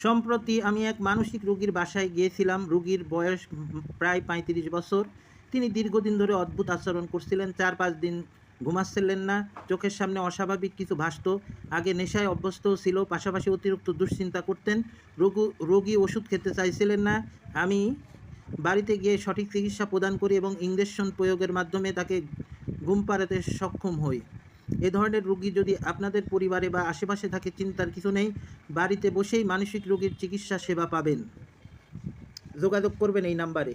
সম্প্রতি আমি এক মানসিক রোগীর বাসায় গিয়েছিলাম। রোগীর বয়স প্রায় পঁয়ত্রিশ বছর। তিনি দীর্ঘদিন ধরে অদ্ভুত আচরণ করছিলেন। চার পাঁচ দিন ঘুমাচ্ছিলেন না। চোখের সামনে অস্বাভাবিক কিছু ভাসত। আগে নেশায় অভ্যস্ত ছিল, পাশাপাশি অতিরিক্ত দুশ্চিন্তা করতেন। রোগী রোগী ওষুধ খেতে চাইছিলেন না। আমি বাড়িতে গিয়ে সঠিক চিকিৎসা প্রদান করি এবং ইঞ্জেকশন প্রয়োগের মাধ্যমে তাকে ঘুম পাড়াতে সক্ষম হই। এ ধরনের রোগী যদি আপনাদের পরিবারে বা আশেপাশে থাকে, চিন্তার কিছু নেই, বাড়িতে বসেই মানসিক রোগীর চিকিৎসা সেবা পাবেন। যোগাযোগ করবেন এই নাম্বারে।